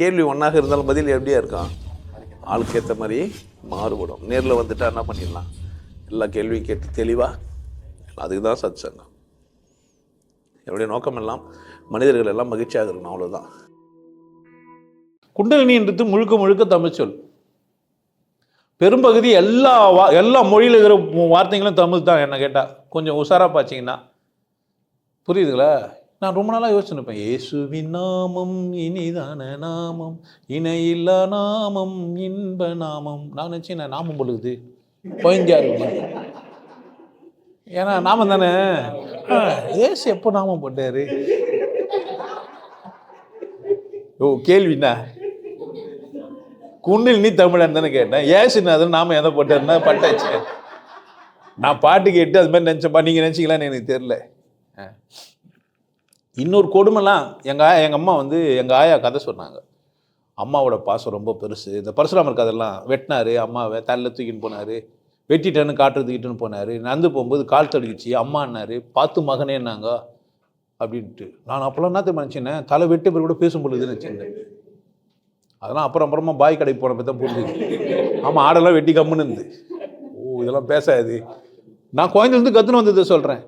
கேள்வி ஒன்றாக இருந்தாலும் பதில் எப்படியா இருக்கும்? ஆளுக்கு ஏற்ற மாதிரி மாறுபடும். நேரில் வந்துட்டா என்ன பண்ணிடலாம்? எல்லா கேள்வியும் கேட்டு தெளிவாக அதுக்கு தான் சத் சங்கம் என்னுடைய நோக்கம் எல்லாம் மனிதர்கள் எல்லாம் மகிழ்ச்சியாக இருக்கணும் அவ்வளோதான் குண்டலினின்றது முழுக்க முழுக்க தமிழ்ச்சொல் பெரும்பகுதி எல்லா வா எல்லா மொழியில் இருக்கிற வார்த்தைகளும் தமிழ் தான் என்ன கேட்டால் கொஞ்சம் உஷாராக பார்த்தீங்கன்னா புரியுதுங்களா? நான் ரொம்ப நாளாக யோசிச்சுருப்பேன். இயேசுவின் நாமம் இனிதான நாமம் இணையில்லா நாமம் இன்ப நாமம். நான் நினச்சி நான் நாமம் பொழுது பதிஞ்சா இருக்கு ஏன்னா நாமம் தானே? ஆ, ஏசு எப்போ நாமம் போட்டார்? ஓ கேள்விண்ணா? குன்னில் நீ தமிழன் தானே கேட்டேன். ஏசுநாதன் நாம எதை போட்டாருன்னா பட்டாச்சு. நான் பாட்டு கேட்டு அது மாதிரி நினச்சப்பா நீங்கள் நினச்சிக்கலான்னு எனக்கு தெரில ஆ. இன்னொரு கொடுமைலாம் எங்கள் ஆயா எங்கள் அம்மா வந்து எங்கள் ஆயா கதை சொன்னாங்க. அம்மாவோட பாசம் ரொம்ப பெருசு. இந்த பரசுராமர் கதையெல்லாம் வெட்டினாரு அம்மாவை தலையில் தூக்கின்னு போனார் வெட்டிட்டேன்னு காட்டுறதுக்கிட்டுன்னு போனார். நடந்து போகும்போது கால் தடுக்கிச்சு அம்மான்னாரு பார்த்து மகனேன்னாங்க அப்படின்ட்டு. நான் அப்போல்லாம் என்ன தெரியுமா நினச்சினேன் தலை வெட்டு பேர் கூட பேசும் பொழுதுன்னு வச்சுருந்தேன் அதெல்லாம் அப்புறம் அப்புறமா பாய் கடைக்கு போனப்ப தான் புரிஞ்சுது. ஆமாம் ஆடெல்லாம் வெட்டி கம்முன்னு இருந்து. ஓ இதெல்லாம் பேசாது. நான் குழந்தைலேருந்து கற்றுன்னு வந்ததை சொல்கிறேன்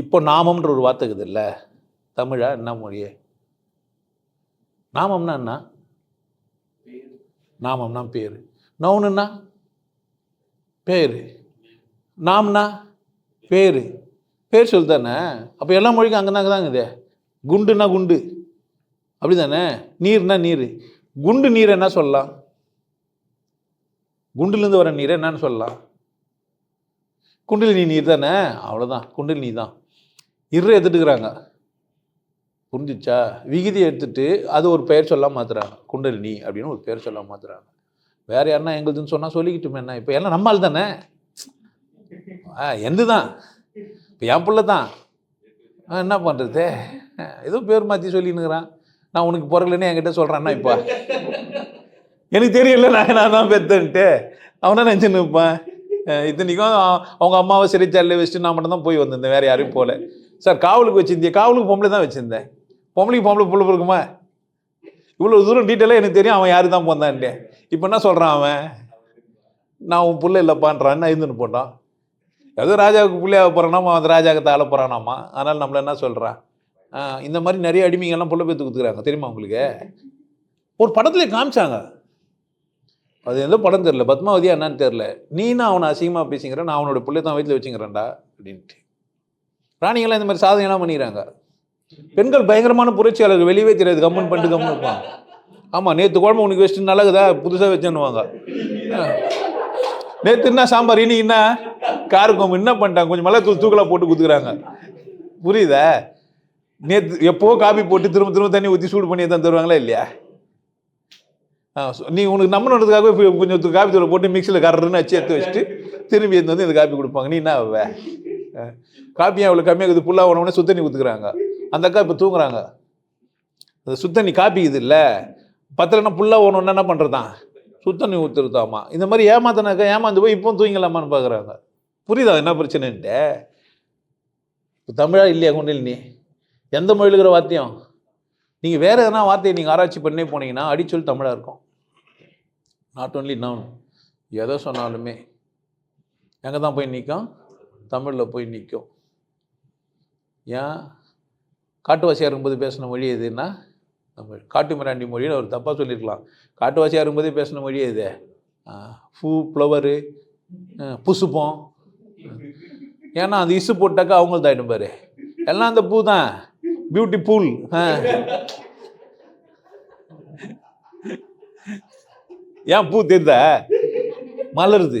இப்போ நாமம்ன்ற ஒரு வார்த்தை இருக்குது இல்லை? தமிழா என்ன மொழியே? நாமம்னா என்ன? நாமம்னா பேர். நவுனுன்னா? பேர். நாம்னா? பேர். பேர் சொல் தானே? அப்போ எல்லா மொழிக்கும் அங்கே தாங்க தாங்க இது குண்டுனா குண்டு. அப்படி தானே நீர்னா நீர். குண்டு நீர் என்ன சொல்லலாம்? குண்டுலேருந்து வர நீர் என்னன்னு சொல்லலாம். குண்டிலினி நீர் தானே அவ்வளோதான் நீ தான் இரு எடுத்துட்டுக்கிறாங்க. புரிஞ்சிச்சா? விகுதி எடுத்துட்டு அது ஒரு பெயர் சொல்ல மாத்துறாங்க. குண்டலினி அப்படின்னு ஒரு பெயர் சொல்ல மாத்துறாங்க. வேற யாருன்னா எங்களுதுன்னு சொன்னால் சொல்லிக்கிட்டுமே என்ன? இப்போ எல்லாம் நம்மால் தானே ஆ எந்து தான் இப்போ என் பிள்ளை தான் என்ன பண்ணுறது ஏதோ பேர் மாற்றி சொல்லின்னுக்கிறான். நான் உனக்கு பிறகுலன்னு என்கிட்ட சொல்கிறான்னா இப்போ? எனக்கு தெரியல நான் நான் தான் பெத்தன்ட்டு. அவனா நினச்சின்னு இருப்பான். இத்தனைக்கும் அவங்க அம்மாவை சிறைச்சாலையில் வச்சுட்டு நான் மட்டும் தான் போய் வந்திருந்தேன். வேறு யாரையும் போகல சார் காவலுக்கு வச்சிருந்தியே காவலுக்கு பொம்பளை தான் வச்சுருந்தேன். பொம்பளைக்கு பொம்பளை பிள்ளை இருக்குமா இவ்வளோ தூரம் டீட்டெயிலாக எனக்கு தெரியும் அவன் யாரு தான் போந்தான்ட்டு இப்போ என்ன சொல்கிறான் அவன்? நான் உன் பிள்ளை இல்லைப்பான்றான் இருந்துன்னு போட்டான். ஏதோ ராஜாவுக்கு பிள்ளையாக போகிறானாமா அந்த ராஜாவுக்கு தாழ போகிறானாமா அதனால் நம்மள என்ன சொல்கிறான் இந்த மாதிரி நிறைய அடிமைங்கெல்லாம் புள்ள பேத்து கொடுத்துக்கிறாங்க தெரியுமா உங்களுக்கு? ஒரு படத்துல காமிச்சாங்க. அது எந்த படம் தெரில பத்மாவதியா என்னன்னு தெரில நீனா அவனை அசிங்கமாக பேசிக்கிறேன் நான் அவனோட பிள்ளை தான் வீட்டில் வச்சுக்கிறேன்டா அப்படின்ட்டு. ராணிகள்லாம் இந்த மாதிரி சாதனைலாம் பண்ணிக்கிறாங்க பெண்கள் பயங்கரமான புரட்சியாளர்கள் வெளியே தெரியாது கம்மன் பண்ணிட்டு கம்மன் இருப்பாங்க. ஆமாம் நேற்று குழம்பு உனக்கு வச்சுட்டு நல்லகுதா புதுசாக வச்சுன்னுவாங்க. நேற்று என்ன சாம்பார் இன்னைக்கு என்ன? காருக்கும் என்ன பண்ணிட்டாங்க? கொஞ்சம் மிளகு தூள் தூக்கலாக போட்டு கொடுத்துக்கிறாங்க. புரியுதா? நேற்று எப்போ காபி போட்டு திரும்ப திரும்ப தண்ணி ஊற்றி சூடு பண்ணி தான் தருவாங்களா இல்லையா? ஆ, நீ உனக்கு நம்பணுன்றதுக்காக கொஞ்சம் காபி தூளை போட்டு மிக்சியில் கர்றன்னு வச்சு எடுத்து வச்சுட்டு திரும்பி எடுத்து வந்து இந்த காப்பி கொடுப்பாங்க. நீ என்ன ஆ, காப்பி அவ்வளோ கம்மியாக இருக்குது? புல்லாக உடனே சுத்தண்ணி ஊற்றுக்குறாங்க அந்த அக்கா இப்போ தூங்குறாங்க. அந்த சுத்தண்ணி காப்பி இது இல்லை? பத்தலைன்னா புல்லாக ஒன்று என்ன பண்ணுறதான் சுத்தண்ணி ஊற்றுறதாமா இந்த மாதிரி ஏமாத்தினாக்கா ஏமாந்து போய் இப்போ தூங்கலாமான்னு பார்க்குறாங்க புரியுதா? என்ன பிரச்சனைன்ட்டு? இப்போ தமிழா இல்லையா கொண்டில் நீ? எந்த மொழியில் இருக்கிற வார்த்தையும்? நீங்கள் வேறு எதனா வார்த்தையை நீங்கள் ஆராய்ச்சி பண்ணே போனீங்கன்னா அடிச்சொல் தமிழாக இருக்கும். நாட் ஒன்லி நான் எதை சொன்னாலுமே. எங்கே தான் போய் நிற்கும் தமிழில் போய் நிற்கும் ஏன்? காட்டுவாசியாக இருக்கும்போது பேசின மொழி எதுன்னா தமிழ். காட்டு மிராண்டி மொழின்னு அவர் தப்பாக சொல்லியிருக்கலாம் காட்டுவாசியாக இருக்கும்போதே பேசின மொழி எது? ஃபூ பூ ஃப்ளவரு புசுப்பம் ஏன்னா அந்த இசு போட்டாக்கா அவங்களுக்கு ஆகிடும் பாரு. எல்லாம் அந்த பூ தான் பியூட்டி பூல் ஏன் பூ தெரிந்த? மலருது.